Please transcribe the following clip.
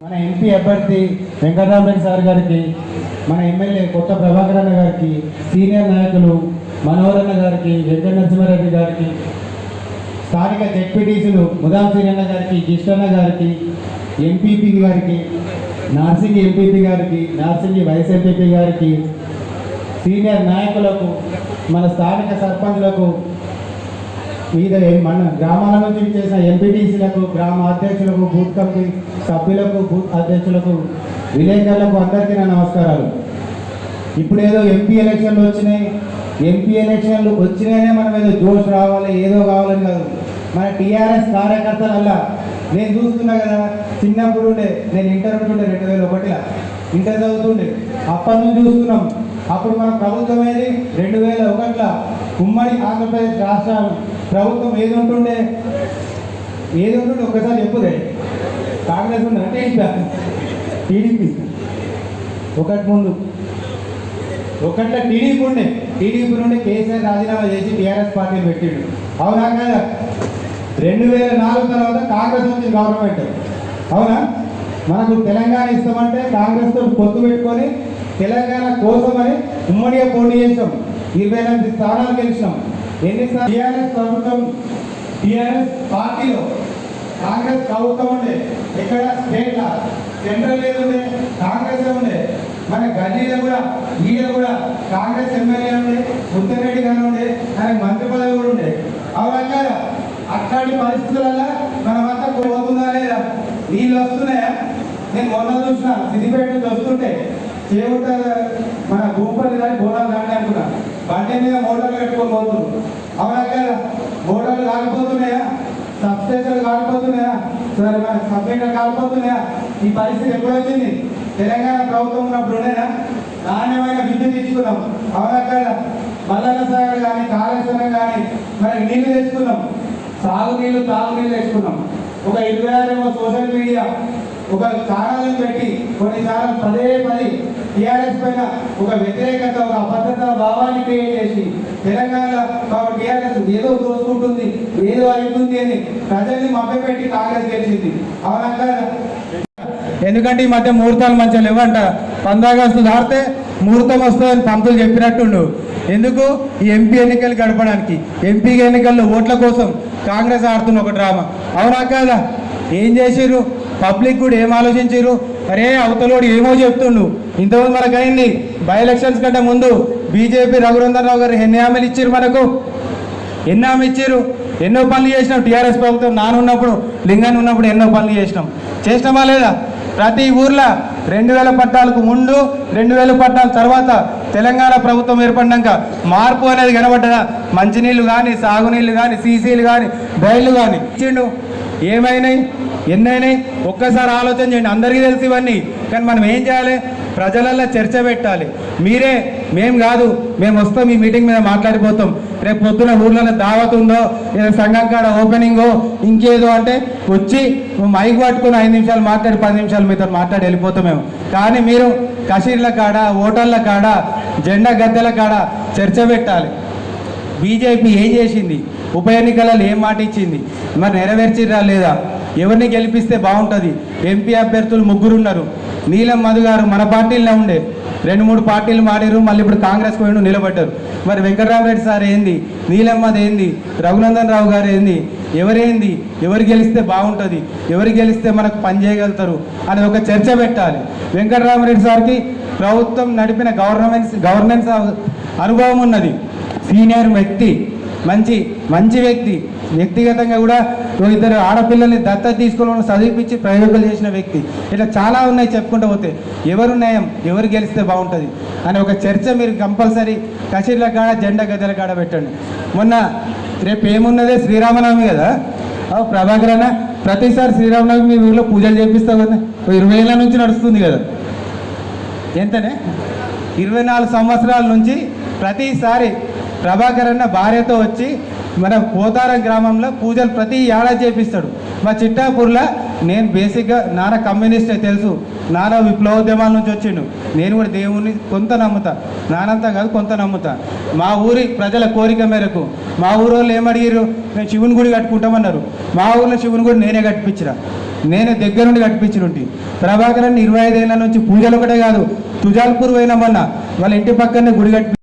మన ఎంపీ అభ్యర్థి వెంకటరామరెడ్డి సార్ గారికి మన ఎమ్మెల్యే కొత్త ప్రభాకర్ అన్న గారికి సీనియర్ నాయకులు మనోహర్ అన్న గారికి వెంకట నరసింహారెడ్డి గారికి స్థానిక జెడ్పీటీసీలు ముదాం సీనన్న గారికి కిష్టన్న గారికి ఎంపీపీ గారికి నార్సింగ్ ఎంపీపీ గారికి నార్సింగ్ వైస్ ఎంపీపీ గారికి సీనియర్ నాయకులకు మన స్థానిక సర్పంచ్లకు మీద మన గ్రామాల నుంచి చేసిన ఎంపీటీసీలకు గ్రామ అధ్యక్షులకు బూత్ కమిటీ సభ్యులకు బూత్ అధ్యక్షులకు విలేకరులకు అందరికీ నా నమస్కారాలు. ఇప్పుడు ఏదో ఎంపీ ఎలక్షన్లు వచ్చినాయి. ఎంపీ ఎలక్షన్లు వచ్చినాయనే మనం ఏదో జోష్ రావాలి ఏదో కావాలని కాదు. మన టీఆర్ఎస్ కార్యకర్తలల్లా నేను చూస్తున్నా కదా చిన్నప్పుడు ఉండే నేను ఇంటర్ ఉంటుండే రెండు వేల ఒకటిలో ఇంటర్ చదువుతుండే. అప్పటి నుంచి చూస్తున్నాం. అప్పుడు మన ప్రభుత్వం ఏది? రెండు వేల ఒకటిలో ఉమ్మడి ఆంధ్రప్రదేశ్ రాష్ట్ర ప్రభుత్వం ఏది ఉంటుండే? ఏది ఉంటుండే? ఒక్కసారి చెప్పుదే కాంగ్రెస్ ఉంది అంటే ఇంకా టీడీపీ. ఒకటి ముందు. ఒకట్ల టీడీపీ ఉండే. టీడీపీ నుండి కేసీఆర్ రాజీనామా చేసి టీఆర్ఎస్ పార్టీని పెట్టిండు. అవునా కదా? రెండు వేల నాలుగు తర్వాత కాంగ్రెస్ వచ్చింది గవర్నమెంట్. అవునా? మనకు తెలంగాణ ఇస్తామంటే కాంగ్రెస్తో పొత్తు పెట్టుకొని తెలంగాణ కోసమని ఉమ్మడిగా పోటీ చేసాం. ఇరవై ఎనిమిది స్థానాలు గెలిచినాం. ఎన్నిసార్లు టీఆర్ఎస్ ప్రభుత్వం టీఆర్ఎస్ పార్టీలో కాంగ్రెస్ ప్రభుత్వం ఉండే ఇక్కడ స్టేట్ లా సెంట్రల్ లేదు ఉండే కాంగ్రెస్ ఉండే మన గల్లీలో కూడా ఈడ కూడా కాంగ్రెస్ ఎమ్మెల్యే ఉండే ఉత్తరెడ్డి గారు ఉండే ఆయనకు మంత్రి పదవి కూడా ఉండే. అవునా అట్లాంటి పరిస్థితులలో మనమంతా పోతుందా లేదా? నీళ్ళు వస్తున్నాయా? నేను మొన్న చూసిన సిద్దిపేట నుంచి వస్తుంటే చేవుట మన భూపల్లి దాని బోనాలు మీద మోటార్లు పెట్టుకొని పోతున్నారు అవునా కదా మోటార్లు కాలిపోతున్నాయా? సబ్స్టేషన్లు కాలిపోతున్నాయా? సరే మన సబ్స్టేషన్ కాలిపోతున్నాయా? ఈ పరిస్థితి ఎప్పుడు వచ్చింది? తెలంగాణ ప్రభుత్వం ఉన్నప్పుడు ఉండేనా? నాణ్యమైన విద్యుత్ ఇచ్చుకున్నాం అవునా కదా మల్లన్న సాగర్ కానీ కాళేశ్వరం కానీ మనకి నీళ్ళు తెచ్చుకున్నాం. సాగునీళ్ళు తాగునీళ్ళు తెచ్చుకున్నాం. ఒక ఇరవై ఆరేమో సోషల్ మీడియా ఒక ఛానల్ని పెట్టి కొన్ని ఛానల్ పదే పది టీఆర్ఎస్ పైన ఒక వ్యతిరేకత ఒక అభద్రత భావాన్ని క్రియేట్ చేసి తెలంగాణ టీఆర్ఎస్ ఏదో దోసుకుంటుంది ఏదో అవుతుంది అని ప్రజల్ని మభ్యపెట్టి కాంగ్రెస్ గెలిచింది. అవునా ఎందుకంటే ఈ మధ్య ముహూర్తాలు మంచిగా లేవంట. పందాగస్తు దాటితే ముహూర్తం వస్తుందని పంతులు చెప్పినట్టుండు. ఎందుకు? ఈ ఎంపీ ఎన్నికలు గడపడానికి. ఎంపీ ఎన్నికల్లో ఓట్ల కోసం కాంగ్రెస్ ఆడుతున్న ఒక డ్రామా. అవునా కాదా? ఏం చేసిర్రు? పబ్లిక్ కూడా ఏం ఆలోచించారు? అరే అవతలోడు ఏమో చెప్తుండు. ఇంతకుముందు మనకు అయింది బై ఎలక్షన్స్ కంటే ముందు బీజేపీ రఘురందరావు రావు గారు ఎన్ని హామీలు ఇచ్చారు మనకు? ఎన్ని హామీ ఇచ్చారు? ఎన్నో పనులు చేసినాం. టీఆర్ఎస్ ప్రభుత్వం నానున్నప్పుడు లింగన్ ఉన్నప్పుడు ఎన్నో పనులు చేసినాం. చేసినామా లేదా? ప్రతి ఊర్లో రెండు వేల పట్టాలకు ముందు రెండు వేల పట్టాల తర్వాత తెలంగాణ ప్రభుత్వం ఏర్పడినాక మార్పు అనేది కనబడ్డదా? మంచినీళ్ళు కానీ సాగునీళ్ళు కానీ సీసీలు కానీ బయళ్ళు కానీ ఇచ్చిండు. ఏమైనాయి? ఎన్నైనాయి? ఒక్కసారి ఆలోచన చేయండి. అందరికీ తెలిసి ఇవన్నీ. కానీ మనం ఏం చేయాలి? ప్రజలల్లో చర్చ పెట్టాలి. మీరే మేము కాదు మేము వస్తాం ఈ మీటింగ్ మీద మాట్లాడిపోతాం. రేపు పొద్దున ఊర్లలో దావత్ ఉందో ఏదో సంఘం కాడ ఓపెనింగో ఇంకేదో అంటే వచ్చి మైక్ పట్టుకుని ఐదు నిమిషాలు మాట్లాడి పది నిమిషాలు మీతో మాట్లాడి వెళ్ళిపోతాం మేము. కానీ మీరు కషీర్ల కాడ ఓటర్ల కాడ జెండా గద్దెల కాడ చర్చ పెట్టాలి. బీజేపీ ఏం చేసింది? ఉప ఎన్నికలలో ఏం మాట ఇచ్చింది? మరి నెరవేర్చిరా లేదా? ఎవరిని గెలిపిస్తే బాగుంటుంది? ఎంపీ అభ్యర్థులు ముగ్గురు ఉన్నారు. నీలం మధు గారు మన పార్టీలో ఉండే. రెండు మూడు పార్టీలు మాడారు మళ్ళీ ఇప్పుడు కాంగ్రెస్ పోయిన నిలబడ్డారు. మరి వెంకటరామరెడ్డి సార్ ఏంది? నీలమ్మది ఏంది? రఘునందన్ రావు గారు ఏంది? ఎవరేంది? ఎవరు గెలిస్తే బాగుంటుంది? ఎవరు గెలిస్తే మనకు పని చేయగలుగుతారు? అని ఒక చర్చ పెట్టాలి. వెంకటరామరెడ్డి సార్కి ప్రభుత్వం నడిపిన గవర్నమెంట్స్ గవర్నెన్స్ అనుభవం ఉన్నది. సీనియర్ వ్యక్తి మంచి మంచి వ్యక్తి. వ్యక్తిగతంగా కూడా ఇద్దరు ఆడపిల్లల్ని దత్తత తీసుకోవాలని చదివిపించి ప్రయోగాలు చేసిన వ్యక్తి. ఇట్లా చాలా ఉన్నాయి చెప్పుకుంటూ పోతే. ఎవరు న్యాయం ఎవరు గెలిస్తే బాగుంటుంది? అనే ఒక చర్చ మీరు కంపల్సరీ కచేరీల కాడ జెండా గద్దెల కాడ పెట్టండి. మొన్న రేపు ఏమున్నదే? శ్రీరామనవమి కదా? అవు ప్రభాకర్ అన్న ప్రతిసారి శ్రీరామనవమి మీ ఊళ్ళో పూజలు చేపిస్తావు కదా? ఇరవై ఏళ్ళ నుంచి నడుస్తుంది కదా? ఎంతనే? ఇరవై నాలుగు సంవత్సరాల నుంచి ప్రతిసారి ప్రభాకర్ అన్న భార్యతో వచ్చి మన పోతారం గ్రామంలో పూజలు ప్రతి ఏడాది చేపిస్తాడు. మా చిట్టాపూర్లో నేను బేసిక్గా నాన్న కమ్యూనిస్టే తెలుసు. నాన్న విప్లవోద్యమాల నుంచి వచ్చిండు. నేను కూడా దేవుణ్ణి కొంత నమ్ముతా. నానంతా కాదు కొంత నమ్ముతా. మా ఊరి ప్రజల కోరిక మేరకు మా ఊరు వాళ్ళు ఏమడిగారు మేము శివుని గుడి కట్టుకుంటామన్నారు. మా ఊర్లో శివుని గుడి నేనే కట్టించిన నేనే దగ్గర దగ్గరుండి కట్టించినుంటి ప్రభాకరన్ ఇరవై ఐదేళ్ళ నుంచి పూజలు ఒకటే కాదు తుజాల్పూర్ పోయిన వాళ్ళ ఇంటి పక్కనే గుడి కట్టి